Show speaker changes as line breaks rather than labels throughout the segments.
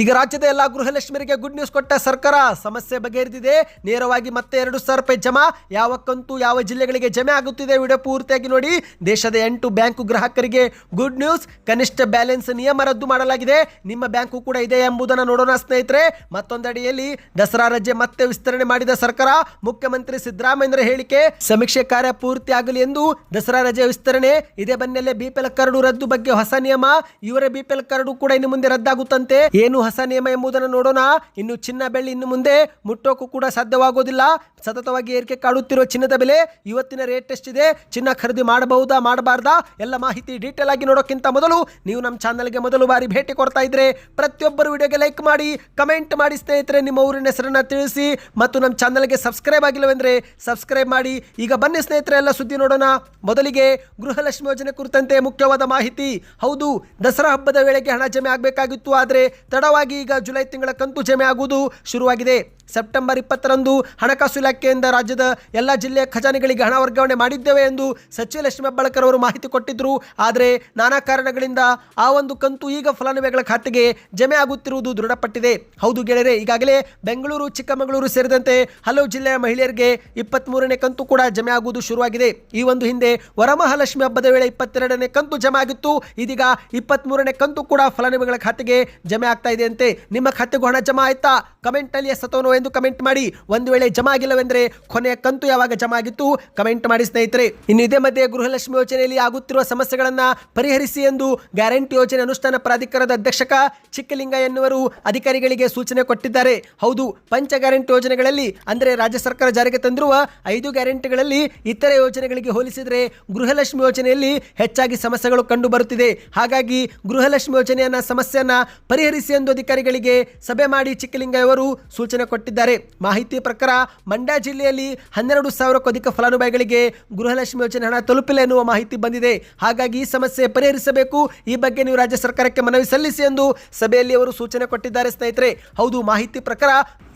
ಈಗ ರಾಜ್ಯದ ಎಲ್ಲ ಗೃಹಲಕ್ಷ್ಮಿಯರಿಗೆ ಗುಡ್ ನ್ಯೂಸ್ ಕೊಟ್ಟ ಸರ್ಕಾರ, ಸಮಸ್ಯೆ ಬಗೆಹರಿದಿದೆ. ನೇರವಾಗಿ ಮತ್ತೆ ಎರಡು ಸಾವಿರ ರೂಪಾಯಿ ಜಮಾ. ಯಾವ ಕಂತು ಯಾವ ಜಿಲ್ಲೆಗಳಿಗೆ ಜಮೆ ಆಗುತ್ತಿದೆ ವಿಡಿಯೋ ಪೂರ್ತಿಯಾಗಿ ನೋಡಿ. ದೇಶದ ಎಂಟು ಬ್ಯಾಂಕು ಗ್ರಾಹಕರಿಗೆ ಗುಡ್ ನ್ಯೂಸ್ ಕನಿಷ್ಠ ಬ್ಯಾಲೆನ್ಸ್ ನಿಯಮ ರದ್ದು ಮಾಡಲಾಗಿದೆ. ನಿಮ್ಮ ಬ್ಯಾಂಕು ಕೂಡ ಇದೆ ಎಂಬುದನ್ನು ನೋಡೋಣ ಸ್ನೇಹಿತರೆ. ಮತ್ತೊಂದಡಿಯಲ್ಲಿ ದಸರಾ ರಜೆ ಮತ್ತೆ ವಿಸ್ತರಣೆ ಮಾಡಿದ ಸರ್ಕಾರ. ಮುಖ್ಯಮಂತ್ರಿ ಸಿದ್ದರಾಮಯ್ಯರ ಹೇಳಿಕೆ ಸಮೀಕ್ಷೆ ಕಾರ್ಯ ಪೂರ್ತಿ ಆಗಲಿ ಎಂದು ದಸರಾ ರಜೆ ವಿಸ್ತರಣೆ. ಇದೇ ಬೆನ್ನಲ್ಲೇ ಬಿಪಿಎಲ್ ಕರಡು ರದ್ದು ಬಗ್ಗೆ ಹೊಸ ನಿಯಮ. ಇವರ ಬಿಪಿಎಲ್ ಕರಡು ಕೂಡ ಇನ್ನು ಮುಂದೆ ರದ್ದಾಗುತ್ತಂತೆ. ಏನು ಹೊಸ ನಿಯಮ ಎಂಬುದನ್ನು ನೋಡೋಣ. ಇನ್ನು ಚಿನ್ನ ಬೆಳ್ಳಿ ಇನ್ನು ಮುಂದೆ ಮುಟ್ಟೋಕ್ಕೂ ಕೂಡ ಸಾಧ್ಯವಾಗೋದಿಲ್ಲ. ಸತತವಾಗಿ ಏರಿಕೆ ಕಾಡುತ್ತಿರುವ ಚಿನ್ನದ ಬೆಲೆ ಇವತ್ತಿನ ರೇಟ್ ಎಷ್ಟಿದೆ? ಚಿನ್ನ ಖರೀದಿ ಮಾಡಬಹುದಾ, ಮಾಡಬಾರ್ದಾ? ಎಲ್ಲ ಮಾಹಿತಿ ಡೀಟೇಲ್ ಆಗಿ ನೋಡೋಕ್ಕಿಂತ ಮೊದಲು ನೀವು ನಮ್ಮ ಚಾನಲ್ಗೆ ಮೊದಲು ಬಾರಿ ಭೇಟಿ ಕೊಡ್ತಾ ಇದ್ರೆ ಪ್ರತಿಯೊಬ್ಬರು ವಿಡಿಯೋಗೆ ಲೈಕ್ ಮಾಡಿ ಕಮೆಂಟ್ ಮಾಡಿ ಸ್ನೇಹಿತರೆ, ನಿಮ್ಮ ಊರಿನ ಹೆಸರನ್ನ ತಿಳಿಸಿ ಮತ್ತು ನಮ್ಮ ಚಾನಲ್ಗೆ ಸಬ್ಸ್ಕ್ರೈಬ್ ಆಗಿಲ್ಲವೆಂದ್ರೆ ಸಬ್ಸ್ಕ್ರೈಬ್ ಮಾಡಿ. ಈಗ ಬನ್ನಿ ಸ್ನೇಹಿತರೆ, ಎಲ್ಲ ಸುದ್ದಿ ನೋಡೋಣ. ಮೊದಲಿಗೆ ಗೃಹಲಕ್ಷ್ಮಿ ಯೋಜನೆ ಕುರಿತಂತೆ ಮುಖ್ಯವಾದ ಮಾಹಿತಿ. ಹೌದು, ದಸರಾ ಹಬ್ಬದ ವೇಳೆಗೆ ಹಣ ಜಮೆ ಆಗಬೇಕಾಗಿತ್ತು, ಆದರೆ ತಡವಾಗಿ ಈಗ ಜುಲೈ ತಿಂಗಳ ಕಂತು ಜಮೆ ಆಗುವುದು ಶುರುವಾಗಿದೆ. ಸೆಪ್ಟೆಂಬರ್ ಇಪ್ಪತ್ತರಂದು ಹಣಕಾಸು ಇಲಾಖೆಯಿಂದ ರಾಜ್ಯದ ಎಲ್ಲ ಜಿಲ್ಲೆಯ ಖಜಾನೆಗಳಿಗೆ ಹಣ ವರ್ಗಾವಣೆ ಮಾಡಿದ್ದೇವೆ ಎಂದು ಸಚಿವ ಲಕ್ಷ್ಮೀ ಹೆಬ್ಬಾಳ್ಕರ್ ಅವರು ಮಾಹಿತಿ ಕೊಟ್ಟಿದ್ದರು ಆದರೆ ನಾನಾ ಕಾರಣಗಳಿಂದ ಆ ಒಂದು ಕಂತು ಈಗ ಫಲಾನುಭವಿಗಳ ಖಾತೆಗೆ ಜಮೆ ಆಗುತ್ತಿರುವುದು ದೃಢಪಟ್ಟಿದೆ. ಹೌದು ಗೆಳೆಯರೆ, ಈಗಾಗಲೇ ಬೆಂಗಳೂರು, ಚಿಕ್ಕಮಗಳೂರು ಸೇರಿದಂತೆ ಹಲವು ಜಿಲ್ಲೆಯ ಮಹಿಳೆಯರಿಗೆ ಇಪ್ಪತ್ತ್ಮೂರನೇ ಕಂತು ಕೂಡ ಜಮೆ ಆಗುವುದು ಶುರುವಾಗಿದೆ. ಈ ಒಂದು ಹಿಂದೆ ವರಮಹಾಲಕ್ಷ್ಮಿ ಹಬ್ಬದ ವೇಳೆ ಇಪ್ಪತ್ತೆರಡನೇ ಕಂತು ಜಮೆ ಆಗಿತ್ತು. ಇದೀಗ ಇಪ್ಪತ್ತ್ಮೂರನೇ ಕಂತು ಕೂಡ ಫಲಾನುಭವಿಗಳ ಖಾತೆಗೆ ಜಮೆ ಆಗ್ತಾ ಇದೆ. ಅಂತೆ ನಿಮ್ಮ ಖಾತೆಗೂ ಹಣ ಜಮಾ ಆಯ್ತಾ? ಕಮೆಂಟಲ್ಲಿ ಎಸ್ ಅಥವಾ ಎಂದು ಕಮೆಂಟ್ ಮಾಡಿ. ಒಂದು ವೇಳೆ ಜಮಾ ಆಗಿಲ್ಲವೆಂದರೆ ಕೊನೆಯ ಕಂತು ಯಾವಾಗ ಜಮಾ ಆಗಿತ್ತು? ಕಮೆಂಟ್ ಮಾಡಿ ಸ್ನೇಹಿತರೆ. ಇನ್ನು ಇದೇ ಮಧ್ಯೆ ಗೃಹಲಕ್ಷ್ಮಿ ಯೋಜನೆಯಲ್ಲಿ ಆಗುತ್ತಿರುವ ಸಮಸ್ಯೆಗಳನ್ನು ಪರಿಹರಿಸಿ ಎಂದು ಗ್ಯಾರಂಟಿ ಯೋಜನೆ ಅನುಷ್ಠಾನ ಪ್ರಾಧಿಕಾರದ ಅಧ್ಯಕ್ಷಕ ಚಿಕ್ಕಲಿಂಗ ಎನ್ನುವರು ಅಧಿಕಾರಿಗಳಿಗೆ ಸೂಚನೆ ಕೊಟ್ಟಿದ್ದಾರೆ. ಹೌದು, ಪಂಚ ಗ್ಯಾರಂಟಿ ಯೋಜನೆಗಳಲ್ಲಿ, ಅಂದರೆ ರಾಜ್ಯ ಸರ್ಕಾರ ಜಾರಿಗೆ ತಂದಿರುವ ಐದು ಗ್ಯಾರಂಟಿಗಳಲ್ಲಿ ಇತರೆ ಯೋಜನೆಗಳಿಗೆ ಹೋಲಿಸಿದರೆ ಗೃಹಲಕ್ಷ್ಮಿ ಯೋಜನೆಯಲ್ಲಿ ಹೆಚ್ಚಾಗಿ ಸಮಸ್ಯೆಗಳು ಕಂಡು ಬರುತ್ತಿದೆ ಹಾಗಾಗಿ ಗೃಹಲಕ್ಷ್ಮಿ ಯೋಜನೆಯನ್ನ, ಸಮಸ್ಯೆಯನ್ನ ಪರಿಹರಿಸಿ ಎಂದು ಅಧಿಕಾರಿಗಳಿಗೆ ಸಭೆ ಮಾಡಿ ಚಿಕ್ಕಲಿಂಗಯ್ಯವರು ಸೂಚನೆ ಕೊಟ್ಟಿದ್ದಾರೆ. ಮಾಹಿತಿ ಪ್ರಕಾರ ಮಂಡ್ಯ ಜಿಲ್ಲೆಯಲ್ಲಿ ಹನ್ನೆರಡು ಸಾವಿರಕ್ಕೂ ಅಧಿಕ ಫಲಾನುಭವಿಗಳಿಗೆ ಗೃಹಲಕ್ಷ್ಮಿ ಯೋಜನೆ ಹಣ ತಲುಪಿಲ್ಲ ಎನ್ನುವ ಮಾಹಿತಿ ಬಂದಿದೆ. ಹಾಗಾಗಿ ಈ ಸಮಸ್ಯೆ ಪರಿಹರಿಸಬೇಕು. ಈ ಬಗ್ಗೆ ನೀವು ರಾಜ್ಯ ಸರ್ಕಾರಕ್ಕೆ ಮನವಿ ಸಲ್ಲಿಸಿ ಎಂದು ಸಭೆಯಲ್ಲಿ ಅವರು ಸೂಚನೆ ಕೊಟ್ಟಿದ್ದಾರೆ ಸ್ನೇಹಿತರೆ. ಹೌದು, ಮಾಹಿತಿ ಪ್ರಕಾರ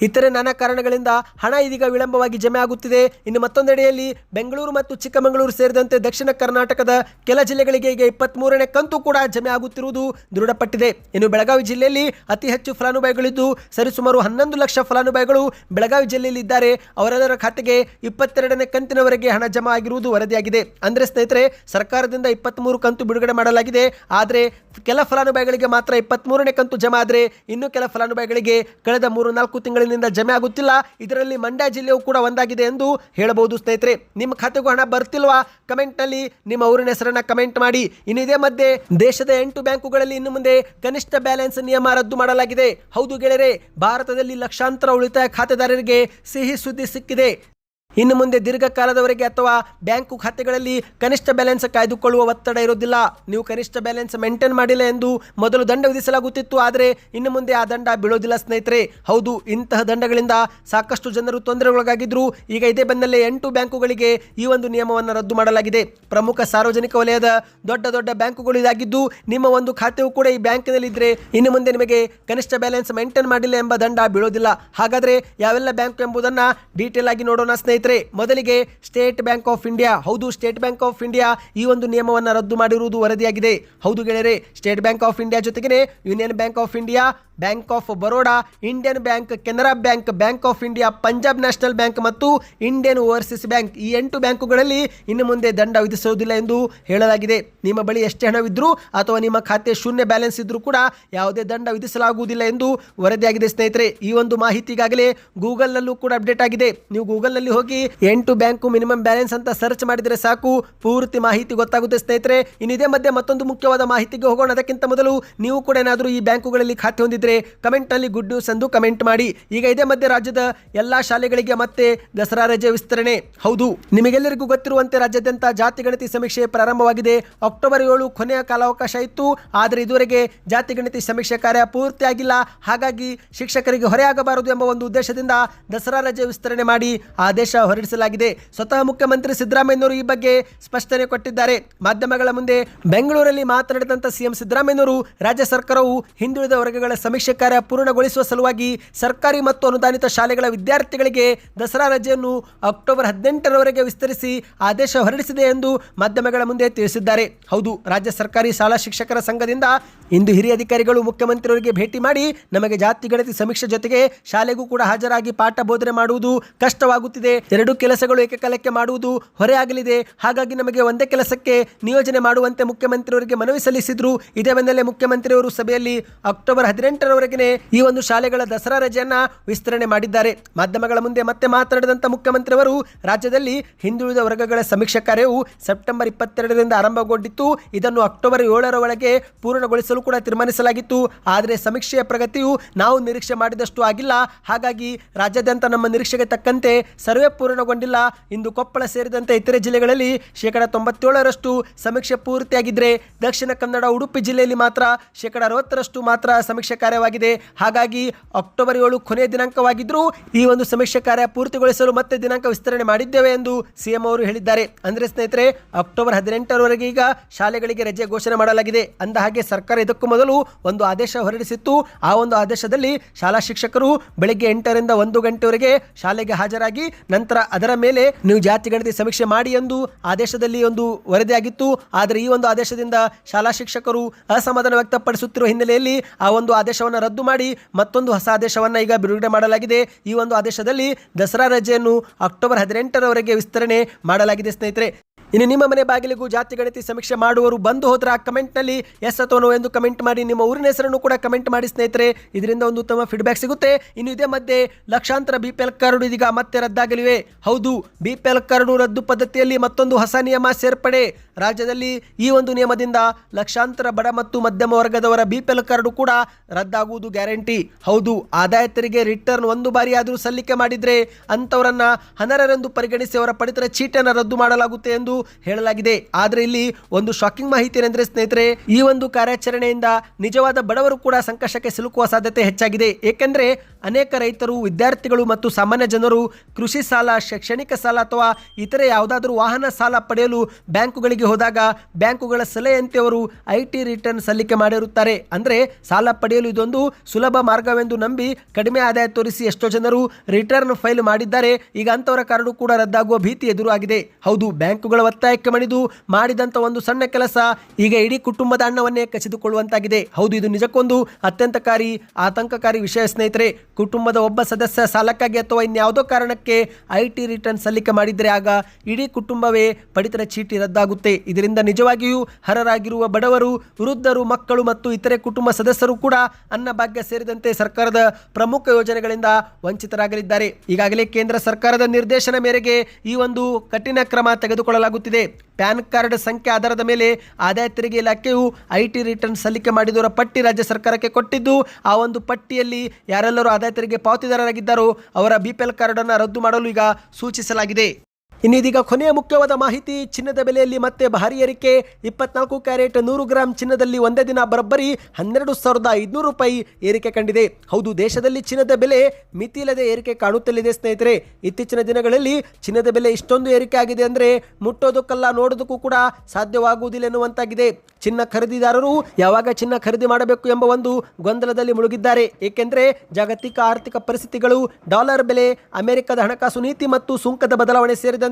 ಇತರೆ ನಾನಾ ಕಾರಣಗಳಿಂದ ಹಣ ಇದೀಗ ವಿಳಂಬವಾಗಿ ಜಮೆ ಆಗುತ್ತಿದೆ. ಇನ್ನು ಮತ್ತೊಂದೆಡೆಯಲ್ಲಿ ಬೆಂಗಳೂರು ಮತ್ತು ಚಿಕ್ಕಮಗಳೂರು ಸೇರಿದಂತೆ ದಕ್ಷಿಣ ಕರ್ನಾಟಕದ ಕೆಲ ಜಿಲ್ಲೆಗಳಿಗೆ ಈಗ ಇಪ್ಪತ್ಮೂರನೇ ಕಂತು ಕೂಡ ಜಮೆ ಆಗುತ್ತಿರುವುದು ದೃಢಪಟ್ಟಿದೆ. ಇನ್ನು ಬೆಳಗಾವಿ ಜಿಲ್ಲೆಯಲ್ಲಿ ಅತಿ ಹೆಚ್ಚು ಫಲಾನುಭವಿಗಳಿದ್ದು ಸರಿಸುಮಾರು ಹನ್ನೊಂದು ಲಕ್ಷ ಫಲಾನುಭವಿಗಳು ಬೆಳಗಾವಿ ಜಿಲ್ಲೆಯಲ್ಲಿ ಇದ್ದಾರೆ ಅವರೆಲ್ಲರ ಖಾತೆಗೆ ಇಪ್ಪತ್ತೆರಡನೇ ಕಂತಿನವರೆಗೆ ಹಣ ಜಮಾ ಆಗಿರುವುದು ವರದಿಯಾಗಿದೆ. ಅಂದರೆ ಸ್ನೇಹಿತರೆ, ಸರ್ಕಾರದಿಂದ ಇಪ್ಪತ್ತ್ಮೂರು ಕಂತು ಬಿಡುಗಡೆ ಮಾಡಲಾಗಿದೆ. ಆದರೆ ಕೆಲ ಫಲಾನುಭವಿಗಳಿಗೆ ಮಾತ್ರ ಇಪ್ಪತ್ತ್ಮೂರನೇ ಕಂತು ಜಮಾ ಆದರೆ ಇನ್ನು ಕೆಲ ಫಲಾನುಭವಿಗಳಿಗೆ ಕಳೆದ ಮೂರು ನಾಲ್ಕು ತಿಂಗಳಿನಿಂದ ಜಮೆ ಆಗುತ್ತಿಲ್ಲ. ಇದರಲ್ಲಿ ಮಂಡ್ಯ ಜಿಲ್ಲೆಯೂ ಕೂಡ ಒಂದಾಗಿದೆ ಎಂದು ಹೇಳಬಹುದು ಸ್ನೇಹಿತರೆ. ನಿಮ್ಮ ಖಾತೆಗೂ ಹಣ ಬರ್ತಿಲ್ವಾ? ಕಮೆಂಟ್ನಲ್ಲಿ ನಿಮ್ಮ ಊರಿನ ಹೆಸರನ್ನ ಕಮೆಂಟ್ ಮಾಡಿ. ಇನ್ನು ಇದೇ ಮಧ್ಯೆ ದೇಶದ ಎಂಟು ಬ್ಯಾಂಕುಗಳಲ್ಲಿ ಇನ್ನು ಮುಂದೆ ಕನಿಷ್ಠ ಬ್ಯಾಲೆನ್ಸ್ ನಿಯಮ ಮಾಡಲಾಗಿದೆ. ಹೌದು ಗೆಳೆಯರೆ ಭಾರತದಲ್ಲಿ ಲಕ್ಷಾಂತರ ಉಳಿತಾಯ ಖಾತೆದಾರರಿಗೆ ಸಿಹಿ ಸುದ್ದಿ ಸಿಕ್ಕಿದೆ. ಇನ್ನು ಮುಂದೆ ದೀರ್ಘಕಾಲದವರೆಗೆ ಅಥವಾ ಬ್ಯಾಂಕು ಖಾತೆಗಳಲ್ಲಿ ಕನಿಷ್ಠ ಬ್ಯಾಲೆನ್ಸ್ ಕಾಯ್ದುಕೊಳ್ಳುವ ಒತ್ತಡ ಇರೋದಿಲ್ಲ ನೀವು ಕನಿಷ್ಠ ಬ್ಯಾಲೆನ್ಸ್ ಮೇಂಟೈನ್ ಮಾಡಿಲ್ಲ ಎಂದು ಮೊದಲು ದಂಡ ವಿಧಿಸಲಾಗುತ್ತಿತ್ತು. ಆದರೆ ಇನ್ನು ಮುಂದೆ ಆ ದಂಡ ಬೀಳೋದಿಲ್ಲ ಸ್ನೇಹಿತರೆ. ಹೌದು, ಇಂತಹ ದಂಡಗಳಿಂದ ಸಾಕಷ್ಟು ಜನರು ತೊಂದರೆಗೊಳಗಾಗಿದ್ದರು. ಈಗ ಇದೇ ಬೆನ್ನಲ್ಲೇ ಎಂಟು ಬ್ಯಾಂಕುಗಳಿಗೆ ಈ ಒಂದು ನಿಯಮವನ್ನು ರದ್ದು ಮಾಡಲಾಗಿದೆ. ಪ್ರಮುಖ ಸಾರ್ವಜನಿಕ ವಲಯದ ದೊಡ್ಡ ದೊಡ್ಡ ಬ್ಯಾಂಕುಗಳು ಇದಾಗಿದ್ದು, ನಿಮ್ಮ ಒಂದು ಖಾತೆಯು ಕೂಡ ಈ ಬ್ಯಾಂಕಿನಲ್ಲಿ ಇದ್ರೆ ಇನ್ನು ಮುಂದೆ ನಿಮಗೆ ಕನಿಷ್ಠ ಬ್ಯಾಲೆನ್ಸ್ ಮೇಂಟೈನ್ ಮಾಡಿಲ್ಲ ಎಂಬ ದಂಡ ಬೀಳೋದಿಲ್ಲ. ಹಾಗಾದರೆ ಯಾವೆಲ್ಲ ಬ್ಯಾಂಕ್ ಎಂಬುದನ್ನು ಡೀಟೇಲ್ ಆಗಿ ನೋಡೋಣ ಸ್ನೇಹಿತರೆ. ಮೊದಲಿಗೆ ಸ್ಟೇಟ್ ಬ್ಯಾಂಕ್ ಆಫ್ ಇಂಡಿಯಾ. ಹೌದು, ಸ್ಟೇಟ್ ಬ್ಯಾಂಕ್ ಆಫ್ ಇಂಡಿಯಾ ಈ ಒಂದು ನಿಯಮವನ್ನು ರದ್ದು ಮಾಡಿರುವುದು ವರದಿಯಾಗಿದೆ. ಹೌದು ಗೆಳೆಯರೆ, ಸ್ಟೇಟ್ ಬ್ಯಾಂಕ್ ಆಫ್ ಇಂಡಿಯಾ ಜೊತೆಗೆ Union Bank of India, Bank of Baroda, Indian Bank, Canara Bank Bank of India, Punjab National Bank ಮತ್ತು ಇಂಡಿಯನ್ ಓವರ್ಸೀಸ್ ಬ್ಯಾಂಕ್ ಈ ಎಂಟು ಬ್ಯಾಂಕುಗಳಲ್ಲಿ ಇನ್ನು ಮುಂದೆ ದಂಡ ವಿಧಿಸುವುದಿಲ್ಲ ಎಂದು ಹೇಳಲಾಗಿದೆ. ನಿಮ್ಮ ಬಳಿ ಎಷ್ಟು ಹಣವಿದ್ರು ಅಥವಾ ನಿಮ್ಮ ಖಾತೆ ಶೂನ್ಯ ಬ್ಯಾಲೆನ್ಸ್ ಇದ್ರೂ ಕೂಡ ಯಾವುದೇ ದಂಡ ವಿಧಿಸಲಾಗುವುದಿಲ್ಲ ಎಂದು ವರದಿಯಾಗಿದೆ ಸ್ನೇಹಿತರೆ. ಈ ಒಂದು ಮಾಹಿತಿಗಾಗಲೇ ಗೂಗಲ್ನಲ್ಲೂ ಕೂಡ ಅಪ್ಡೇಟ್ ಆಗಿದೆ. ನೀವು ಗೂಗಲ್ನಲ್ಲಿ ಹೋಗಿ ಎಂಟು ಬ್ಯಾಂಕು ಮಿನಿಮಮ್ ಬ್ಯಾಲೆನ್ಸ್ ಅಂತ ಸರ್ಚ್ ಮಾಡಿದರೆ ಸಾಕು. ಪೂರ್ತಿ ಮಾಹಿತಿ ಗೊತ್ತಾಗುತ್ತೆ ಸ್ನೇಹಿತರೆ. ಇನ್ನು ಇದೇ ಮಧ್ಯೆ ಮತ್ತೊಂದು ಮುಖ್ಯವಾದ ಮಾಹಿತಿಗೆ ಹೋಗೋಣ. ಅದಕ್ಕಿಂತ ಮೊದಲು ನೀವು ಕೂಡ ಏನಾದರೂ ಈ ಬ್ಯಾಂಕುಗಳಲ್ಲಿ ಖಾತೆ ಹೊಂದಿದ್ರೆ ಕಮೆಂಟ್ನಲ್ಲಿ ಗುಡ್ ನ್ಯೂಸ್ ಎಂದು ಕಮೆಂಟ್ ಮಾಡಿ. ಈಗ ಇದೇ ಮಧ್ಯೆ ರಾಜ್ಯದ ಎಲ್ಲಾ ಶಾಲೆಗಳಿಗೆ ಮತ್ತೆ ದಸರಾ ರಜೆ ವಿಸ್ತರಣೆ. ಹೌದು, ನಿಮಗೆಲ್ಲರಿಗೂ ಗೊತ್ತಿರುವಂತೆ ರಾಜ್ಯಾದ್ಯಂತ ಜಾತಿ ಗಣತಿ ಸಮೀಕ್ಷೆ ಪ್ರಾರಂಭವಾಗಿದೆ. ಅಕ್ಟೋಬರ್ ಏಳು ಕೊನೆಯ ಕಾಲಾವಕಾಶ ಇತ್ತು. ಆದರೆ ಇದುವರೆಗೆ ಜಾತಿ ಗಣತಿ ಸಮೀಕ್ಷೆ ಕಾರ್ಯ ಪೂರ್ತಿಯಾಗಿಲ್ಲ ಹಾಗಾಗಿ ಶಿಕ್ಷಕರಿಗೆ ಹೊರೆಯಾಗಬಾರದು ಎಂಬ ಒಂದು ಉದ್ದೇಶದಿಂದ ದಸರಾ ರಜೆ ವಿಸ್ತರಣೆ ಮಾಡಿ ಆದೇಶ ಹೊರಡಿಸಲಾಗಿದೆ. ಸ್ವತಃ ಮುಖ್ಯಮಂತ್ರಿ ಸಿದ್ದರಾಮಯ್ಯನವರು ಈ ಬಗ್ಗೆ ಸ್ಪಷ್ಟನೆ ಕೊಟ್ಟಿದ್ದಾರೆ. ಮಾಧ್ಯಮಗಳ ಮುಂದೆ ಬೆಂಗಳೂರಲ್ಲಿ ಮಾತನಾಡಿದಂಥ ಸಿಎಂ ಸಿದ್ದರಾಮಯ್ಯನವರು, ರಾಜ್ಯ ಸರ್ಕಾರವು ಹಿಂದುಳಿದ ವರ್ಗಗಳ ಸಮೀಕ್ಷೆ ಕಾರ್ಯ ಪೂರ್ಣಗೊಳಿಸುವ ಸಲುವಾಗಿ ಸರ್ಕಾರಿ ಮತ್ತು ಅನುದಾನಿತ ಶಾಲೆಗಳ ವಿದ್ಯಾರ್ಥಿಗಳಿಗೆ ದಸರಾ ರಜೆಯನ್ನು ಅಕ್ಟೋಬರ್ ಹದಿನೆಂಟರವರೆಗೆ ವಿಸ್ತರಿಸಿ ಆದೇಶ ಹೊರಡಿಸಿದೆ ಎಂದು ಮಾಧ್ಯಮಗಳ ಮುಂದೆ ತಿಳಿಸಿದ್ದಾರೆ. ಹೌದು, ರಾಜ್ಯ ಸರ್ಕಾರಿ ಶಾಲಾ ಶಿಕ್ಷಕರ ಸಂಘದಿಂದ ಇಂದು ಹಿರಿಯ ಅಧಿಕಾರಿಗಳು ಮುಖ್ಯಮಂತ್ರಿಯವರಿಗೆ ಭೇಟಿ ಮಾಡಿ ನಮಗೆ ಜಾತಿ, ಗಣತಿ, ಸಮೀಕ್ಷೆ ಜೊತೆಗೆ ಶಾಲೆಗೂ ಕೂಡ ಹಾಜರಾಗಿ ಪಾಠ ಬೋಧನೆ ಮಾಡುವುದು ಕಷ್ಟವಾಗುತ್ತಿದೆ. ಎರಡು ಕೆಲಸಗಳು ಏಕಕಾಲಕ್ಕೆ ಮಾಡುವುದು ಹೊರೆ ಆಗಲಿದೆ ಹಾಗಾಗಿ ನಮಗೆ ಒಂದೇ ಕೆಲಸಕ್ಕೆ ನಿಯೋಜನೆ ಮಾಡುವಂತೆ ಮುಖ್ಯಮಂತ್ರಿಯವರಿಗೆ ಮನವಿ ಸಲ್ಲಿಸಿದ್ರು. ಇದೇ ಬೆನ್ನಲ್ಲೇ ಮುಖ್ಯಮಂತ್ರಿಯವರು ಸಭೆಯಲ್ಲಿ ಅಕ್ಟೋಬರ್ ಹದಿನೆಂಟರವರೆಗೆ ಈ ಒಂದು ಶಾಲೆಗಳ ದಸರಾ ರಜೆಯನ್ನ ವಿಸ್ತರಣೆ ಮಾಡಿದ್ದಾರೆ. ಮಾಧ್ಯಮಗಳ ಮುಂದೆ ಮತ್ತೆ ಮಾತನಾಡಿದಂತ ಮುಖ್ಯಮಂತ್ರಿಯವರು, ರಾಜ್ಯದಲ್ಲಿ ಹಿಂದುಳಿದ ವರ್ಗಗಳ ಸಮೀಕ್ಷಾ ಕಾರ್ಯವು ಸೆಪ್ಟೆಂಬರ್ ಇಪ್ಪತ್ತೆರಡರಿಂದ ಆರಂಭಗೊಂಡಿತ್ತು. ಇದನ್ನು ಅಕ್ಟೋಬರ್ ಏಳರ ಒಳಗೆ ಪೂರ್ಣಗೊಳಿಸಲು ಕೂಡ ತೀರ್ಮಾನಿಸಲಾಗಿತ್ತು. ಆದರೆ ಸಮೀಕ್ಷೆಯ ಪ್ರಗತಿಯು ನಾವು ನಿರೀಕ್ಷೆ ಮಾಡಿದಷ್ಟು ಆಗಿಲ್ಲ. ಹಾಗಾಗಿ ರಾಜ್ಯಾದ್ಯಂತ ನಮ್ಮ ನಿರೀಕ್ಷೆಗೆ ತಕ್ಕಂತೆ ಸರ್ವೆ ಪೂರ್ಣಗೊಂಡಿಲ್ಲ. ಇಂದು ಕೊಪ್ಪಳ ಸೇರಿದಂತೆ ಇತರೆ ಜಿಲ್ಲೆಗಳಲ್ಲಿ ಶೇಕಡ ತೊಂಬತ್ತೇಳರಷ್ಟು ಸಮೀಕ್ಷೆ ಪೂರ್ತಿಯಾಗಿದ್ದರೆ ದಕ್ಷಿಣ ಕನ್ನಡ, ಉಡುಪಿ ಜಿಲ್ಲೆಯಲ್ಲಿ ಮಾತ್ರ ಶೇಕಡ ಅರವತ್ತರಷ್ಟು ಮಾತ್ರ ಸಮೀಕ್ಷೆ ಕಾರ್ಯವಾಗಿದೆ. ಹಾಗಾಗಿ ಅಕ್ಟೋಬರ್ ಏಳು ಕೊನೆಯ ದಿನಾಂಕವಾಗಿದ್ದರೂ ಈ ಒಂದು ಸಮೀಕ್ಷೆ ಕಾರ್ಯ ಪೂರ್ತಿಗೊಳಿಸಲು ಮತ್ತೆ ದಿನಾಂಕ ವಿಸ್ತರಣೆ ಮಾಡಿದ್ದೇವೆ ಎಂದು ಸಿಎಂ ಅವರು ಹೇಳಿದ್ದಾರೆ. ಅಂದರೆ ಸ್ನೇಹಿತರೆ, ಅಕ್ಟೋಬರ್ ಹದಿನೆಂಟರವರೆಗೆ ಈಗ ಶಾಲೆಗಳಿಗೆ ರಜೆ ಘೋಷಣೆ ಮಾಡಲಾಗಿದೆ. ಅಂದ ಹಾಗೆ ಸರ್ಕಾರ ಇದಕ್ಕೂ ಮೊದಲು ಒಂದು ಆದೇಶ ಹೊರಡಿಸಿತ್ತು. ಆ ಒಂದು ಆದೇಶದಲ್ಲಿ ಶಾಲಾ ಶಿಕ್ಷಕರು ಬೆಳಗ್ಗೆ ಎಂಟರಿಂದ ಒಂದು ಗಂಟೆವರೆಗೆ ಶಾಲೆಗೆ ಹಾಜರಾಗಿ ನಂತರ ಅದರ ಮೇಲೆ ನೀವು ಜಾತಿ ಗಣತಿ ಸಮೀಕ್ಷೆ ಮಾಡಿ ಎಂದು ಆದೇಶದಲ್ಲಿ ಒಂದು ವರದಿಯಾಗಿತ್ತು. ಆದರೆ ಈ ಒಂದು ಆದೇಶದಿಂದ ಶಾಲಾ ಶಿಕ್ಷಕರು ಅಸಮಾಧಾನ ವ್ಯಕ್ತಪಡಿಸುತ್ತಿರುವ ಹಿನ್ನೆಲೆಯಲ್ಲಿ ಆ ಒಂದು ಆದೇಶವನ್ನು ರದ್ದು ಮಾಡಿ ಮತ್ತೊಂದು ಹೊಸ ಆದೇಶವನ್ನು ಈಗ ಬಿಡುಗಡೆ ಮಾಡಲಾಗಿದೆ. ಈ ಒಂದು ಆದೇಶದಲ್ಲಿ ದಸರಾ ರಜೆಯನ್ನು ಅಕ್ಟೋಬರ್ ಹದಿನೆಂಟರವರೆಗೆ ವಿಸ್ತರಣೆ ಮಾಡಲಾಗಿದೆ ಸ್ನೇಹಿತರೆ. ಇನ್ನು ನಿಮ್ಮ ಮನೆ ಬಾಗಿಲಿಗೂ ಜಾತಿ ಗಣತಿ ಸಮೀಕ್ಷೆ ಮಾಡುವವರು ಬಂದು ಹೋದ್ರ ಕಮೆಂಟ್ನಲ್ಲಿ ಎಸ್ ಅಥವಾ ಎಂದು ಕಮೆಂಟ್ ಮಾಡಿ, ನಿಮ್ಮ ಊರಿನ ಹೆಸರನ್ನು ಕೂಡ ಕಮೆಂಟ್ ಮಾಡಿ ಸ್ನೇಹಿತರೆ. ಇದರಿಂದ ಒಂದು ಉತ್ತಮ ಫೀಡ್ಬ್ಯಾಕ್ ಸಿಗುತ್ತೆ. ಇನ್ನು ಇದೇ ಮಧ್ಯೆ ಲಕ್ಷಾಂತರ ಬಿ ಪಿ ಎಲ್ ಕಾರ್ಡು ಇದೀಗ ಮತ್ತೆ ರದ್ದಾಗಲಿವೆ. ಹೌದು ಬಿ ಪಿ ಎಲ್ ಕಾರ್ಡು ರದ್ದು ಪದ್ಧತಿಯಲ್ಲಿ ಮತ್ತೊಂದು ಹೊಸ ನಿಯಮ ಸೇರ್ಪಡೆ. ರಾಜ್ಯದಲ್ಲಿ ಈ ಒಂದು ನಿಯಮದಿಂದ ಲಕ್ಷಾಂತರ ಬಡ ಮತ್ತು ಮಧ್ಯಮ ವರ್ಗದವರ ಬಿ ಪಿ ಎಲ್ ಕಾರ್ಡು ಕೂಡ ರದ್ದಾಗುವುದು ಗ್ಯಾರಂಟಿ. ಹೌದು, ಆದಾಯ ತೆರಿಗೆ ರಿಟರ್ನ್ ಒಂದು ಬಾರಿ ಆದರೂ ಸಲ್ಲಿಕೆ ಮಾಡಿದರೆ ಅಂಥವರನ್ನು ಅನರ್ಹರೆಂದು ಪರಿಗಣಿಸಿ ಅವರ ಪಡಿತರ ಚೀಟನ್ನು ರದ್ದು ಮಾಡಲಾಗುತ್ತೆ ಎಂದು ಹೇಳಲಾಗಿದೆ. ಆದರೆ ಇಲ್ಲಿ ಒಂದು ಶಾಕಿಂಗ್ ಮಾಹಿತಿ ಏನೆಂದರೆ ಸ್ನೇಹಿತರೆ, ಈ ಒಂದು ಕಾರ್ಯಾಚರಣೆಯಿಂದ ನಿಜವಾದ ಬಡವರು ಕೂಡ ಸಂಕಷ್ಟಕ್ಕೆ ಸಿಲುಕುವ ಸಾಧ್ಯತೆ ಹೆಚ್ಚಾಗಿದೆ. ಏಕೆಂದರೆ ಅನೇಕ ರೈತರು, ವಿದ್ಯಾರ್ಥಿಗಳು ಮತ್ತು ಸಾಮಾನ್ಯ ಜನರು ಕೃಷಿ ಸಾಲ, ಶೈಕ್ಷಣಿಕ ಸಾಲ ಅಥವಾ ಇತರೆ ಯಾವುದಾದರೂ ವಾಹನ ಸಾಲ ಪಡೆಯಲು ಬ್ಯಾಂಕುಗಳಿಗೆ ಹೋದಾಗ ಬ್ಯಾಂಕುಗಳ ಸಲಹೆಯಂತೆ ಅವರು ಐ ರಿಟರ್ನ್ ಸಲ್ಲಿಕೆ ಮಾಡಿರುತ್ತಾರೆ. ಅಂದರೆ ಸಾಲ ಪಡೆಯಲು ಇದೊಂದು ಸುಲಭ ಮಾರ್ಗವೆಂದು ನಂಬಿ ಕಡಿಮೆ ಆದಾಯ ತೋರಿಸಿ ಎಷ್ಟೋ ಜನರು ರಿಟರ್ನ್ ಫೈಲ್ ಮಾಡಿದ್ದಾರೆ. ಈಗ ಅಂಥವರ ಕಾರ್ಡು ಕೂಡ ರದ್ದಾಗುವ ಭೀತಿ ಎದುರಾಗಿದೆ. ಹೌದು, ಬ್ಯಾಂಕುಗಳ ಒತ್ತಾಯಕ್ಕೆ ಮಣಿದು ಮಾಡಿದಂಥ ಒಂದು ಸಣ್ಣ ಕೆಲಸ ಈಗ ಇಡೀ ಕುಟುಂಬದ ಹಣವನ್ನೇ ಕಸಿದುಕೊಳ್ಳುವಂತಾಗಿದೆ. ಹೌದು, ಇದು ನಿಜಕ್ಕೊಂದು ಅತ್ಯಂತಕಾರಿ, ಆತಂಕಕಾರಿ ವಿಷಯ ಸ್ನೇಹಿತರೆ. ಕುಟುಂಬದ ಒಬ್ಬ ಸದಸ್ಯ ಸಾಲಕ್ಕಾಗಿ ಅಥವಾ ಇನ್ಯಾವುದೋ ಕಾರಣಕ್ಕೆ ಐ ಟಿ ರಿಟರ್ನ್ ಸಲ್ಲಿಕೆ ಮಾಡಿದರೆ ಆಗ ಇಡೀ ಕುಟುಂಬವೇ ಪಡಿತರ ಚೀಟಿ ರದ್ದಾಗುತ್ತೆ. ಇದರಿಂದ ನಿಜವಾಗಿಯೂ ಹರರಾಗಿರುವ ಬಡವರು, ವೃದ್ಧರು, ಮಕ್ಕಳು ಮತ್ತು ಇತರೆ ಕುಟುಂಬ ಸದಸ್ಯರು ಕೂಡ ಅನ್ನಭಾಗ್ಯ ಸೇರಿದಂತೆ ಸರ್ಕಾರದ ಪ್ರಮುಖ ಯೋಜನೆಗಳಿಂದ ವಂಚಿತರಾಗಲಿದ್ದಾರೆ. ಈಗಾಗಲೇ ಕೇಂದ್ರ ಸರ್ಕಾರದ ನಿರ್ದೇಶನ ಮೇರೆಗೆ ಈ ಒಂದು ಕಠಿಣ ಕ್ರಮ ತೆಗೆದುಕೊಳ್ಳಲಾಗುತ್ತಿದೆ. ಪ್ಯಾನ್ ಕಾರ್ಡ್ ಸಂಖ್ಯೆ ಆಧಾರದ ಮೇಲೆ ಆದಾಯ ತೆರಿಗೆ ಇಲಾಖೆಯು ಐಟಿ ರಿಟರ್ನ್ ಸಲ್ಲಿಕೆ ಮಾಡಿದವರ ಪಟ್ಟಿ ರಾಜ್ಯ ಸರ್ಕಾರಕ್ಕೆ ಕೊಟ್ಟಿದ್ದು, ಆ ಒಂದು ಪಟ್ಟಿಯಲ್ಲಿ ಯಾರೆಲ್ಲರೂ ಆದಾಯ ತೆರಿಗೆ ಪಾವತಿದಾರರಾಗಿದ್ದಾರೋ ಅವರ ಬಿ ಪಿ ಎಲ್ ರದ್ದು ಮಾಡಲು ಈಗ ಸೂಚಿಸಲಾಗಿದೆ. ಇನ್ನು ಇದೀಗ ಕೊನೆಯ ಮುಖ್ಯವಾದ ಮಾಹಿತಿ, ಚಿನ್ನದ ಬೆಲೆಯಲ್ಲಿ ಮತ್ತೆ ಭಾರಿ ಏರಿಕೆ, ಇಪ್ಪತ್ನಾಲ್ಕು ಕ್ಯಾರೆಟ್ ನೂರು ಗ್ರಾಂ ಚಿನ್ನದಲ್ಲಿ ಒಂದೇ ದಿನ ಬರಬ್ಬರಿ, ಹನ್ನೆರಡು ಸಾವಿರದ ಐದುನೂರು ರೂಪಾಯಿ ಏರಿಕೆ ಕಂಡಿದೆ. ಹೌದು, ದೇಶದಲ್ಲಿ ಚಿನ್ನದ ಬೆಲೆ ಮಿತಿಯಿಲ್ಲದೆ ಏರಿಕೆ ಕಾಣುತ್ತಲಿದೆ ಸ್ನೇಹಿತರೆ. ಇತ್ತೀಚಿನ ದಿನಗಳಲ್ಲಿ ಚಿನ್ನದ ಬೆಲೆ ಇಷ್ಟೊಂದು ಏರಿಕೆ ಆಗಿದೆ ಅಂದರೆ ಮುಟ್ಟೋದಕ್ಕಲ್ಲ, ನೋಡೋದಕ್ಕೂ ಕೂಡ ಸಾಧ್ಯವಾಗುವುದಿಲ್ಲ ಎನ್ನುವಂತಾಗಿದೆ. ಚಿನ್ನ ಖರೀದಿದಾರರು ಯಾವಾಗ ಚಿನ್ನ ಖರೀದಿ ಮಾಡಬೇಕು ಎಂಬ ಒಂದು ಗೊಂದಲದಲ್ಲಿ ಮುಳುಗಿದ್ದಾರೆ. ಏಕೆಂದರೆ ಜಾಗತಿಕ ಆರ್ಥಿಕ ಪರಿಸ್ಥಿತಿಗಳು, ಡಾಲರ್ ಬೆಲೆ, ಅಮೆರಿಕದ ಹಣಕಾಸು ನೀತಿ ಮತ್ತು ಸುಂಕದ ಬದಲಾವಣೆ ಸೇರಿದಂತೆ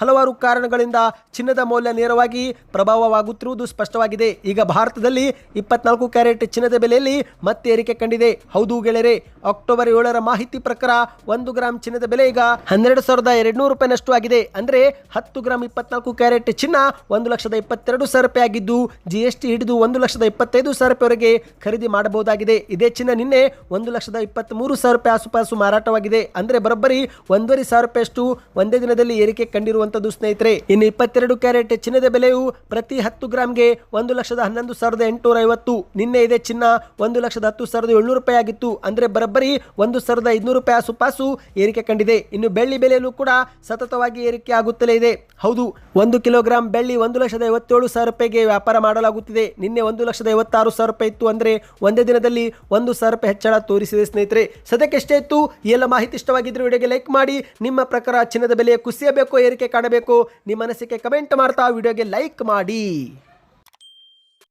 ಹಲವಾರು ಕಾರಣಗಳಿಂದ ಚಿನ್ನದ ಮೌಲ್ಯ ನೇರವಾಗಿ ಪ್ರಭಾವವಾಗುತ್ತಿರುವುದು ಸ್ಪಷ್ಟವಾಗಿದೆ. ಈಗ ಭಾರತದಲ್ಲಿ ಇಪ್ಪತ್ನಾಲ್ಕು ಕ್ಯಾರೆಟ್ ಚಿನ್ನದ ಬೆಲೆಯಲ್ಲಿ ಮತ್ತೆ ಏರಿಕೆ ಕಂಡಿದೆ. ಹೌದು ಗೆಳೆಯರೆ, ಅಕ್ಟೋಬರ್ ಏಳರ ಮಾಹಿತಿ ಪ್ರಕಾರ ಒಂದು ಗ್ರಾಂ ಚಿನ್ನದ ಬೆಲೆ ಈಗ ಹನ್ನೆರಡು ಸಾವಿರದ ರೂಪಾಯಿನಷ್ಟು ಆಗಿದೆ. ಅಂದ್ರೆ ಹತ್ತು ಗ್ರಾಂ ಇಪ್ಪತ್ನಾಲ್ಕು ಕ್ಯಾರೆಟ್ ಚಿನ್ನ ಒಂದು ಲಕ್ಷದ ಇಪ್ಪತ್ತೆರಡು ಸಾವಿರ ರೂಪಾಯಿ ಆಗಿದ್ದು ಜಿ ಟಿ ಹಿಡಿದು ಒಂದು ಲಕ್ಷದ ಇಪ್ಪತ್ತೈದು ಸಾವಿರ ರೂಪಾಯಿವರೆಗೆ ಖರೀದಿ ಮಾಡಬಹುದಾಗಿದೆ. ಇದೇ ಚಿನ್ನ ನಿನ್ನೆ ಒಂದು ಲಕ್ಷದ ಇಪ್ಪತ್ತ್ ಮೂರು ಸಾವಿರ ರೂಪಾಯಿ ಆಸುಪಾಸು ಮಾರಾಟವಾಗಿದೆ. ಅಂದ್ರೆ ಬರೋಬ್ಬರಿ ಒಂದೂವರೆ ಸಾವಿರ ರೂಪಾಯಿಯಷ್ಟು ಒಂದೇ ದಿನದಲ್ಲಿ ಏರಿಕೆ ಕಂಡಿರುವಂತದ್ದು ಸ್ನೇಹಿತರೆ, ಇನ್ನು ಇಪ್ಪತ್ತೆರಡು ಕ್ಯಾರೆಟ್ ಚಿನ್ನದ ಬೆಲೆಯು ಪ್ರತಿ ಹತ್ತು ಗ್ರಾಮ್ಗೆ ಒಂದು ಲಕ್ಷದ ಹನ್ನೊಂದು ಸಾವಿರದ ಎಂಟುನೂರ ಐವತ್ತು ನಿನ್ನೆ ಇದೆ ಚಿನ್ನ ಒಂದು ಲಕ್ಷದ ಹತ್ತು ಸಾವಿರದ ಏಳ್ನೂರು ರೂಪಾಯಿ ಆಗಿತ್ತು. ಅಂದ್ರೆ ಬರಬ್ಬರಿ ಒಂದು ಸಾವಿರದ ಐದುನೂರು ರೂಪಾಯಿ ಆಸುಪಾಸು ಏರಿಕೆ ಕಂಡಿದೆ. ಇನ್ನು ಬೆಳ್ಳಿ ಬೆಲೆಯಲ್ಲೂ ಕೂಡ ಸತತವಾಗಿ ಏರಿಕೆ ಆಗುತ್ತಲೇ ಇದೆ. ಹೌದು, ಒಂದು ಕಿಲೋಗ್ರಾಂ ಬೆಳ್ಳಿ ಒಂದು ಲಕ್ಷದ ಐವತ್ತೇಳು ಸಾವಿರ ರೂಪಾಯಿಗೆ ವ್ಯಾಪಾರ ಮಾಡಲಾಗುತ್ತಿದೆ. ನಿನ್ನೆ ಒಂದು ಲಕ್ಷದ ಐವತ್ತಾರು ಸಾವಿರ ರೂಪಾಯಿ ಇತ್ತು ಅಂದ್ರೆ ಒಂದೇ ದಿನದಲ್ಲಿ ಒಂದು ಸಾವಿರ ರೂಪಾಯಿ ಹೆಚ್ಚಳ ತೋರಿಸಿದೆ ಸ್ನೇಹಿತರೆ. ಸದ್ಯಕ್ಕೆ ಎಷ್ಟೇ ಇತ್ತು ಎಲ್ಲ ಮಾಹಿತಿ ಇಷ್ಟವಾಗಿದ್ರೆ ವಿಡಿಯೋಗೆ ಲೈಕ್ ಮಾಡಿ. ನಿಮ್ಮ ಪ್ರಕಾರ ಚಿನ್ನದ ಬೆಲೆ ಕುಸಿಯಬೇಕು ಏರಿಕೆ ಕಾಣಬೇಕು. ನಿಮ್ಮ ಅನಿಸಿಕೆ ಕಮೆಂಟ್ ಮಾಡ್ತಾ ವಿಡಿಯೋಗೆ ಲೈಕ್ ಮಾಡಿ.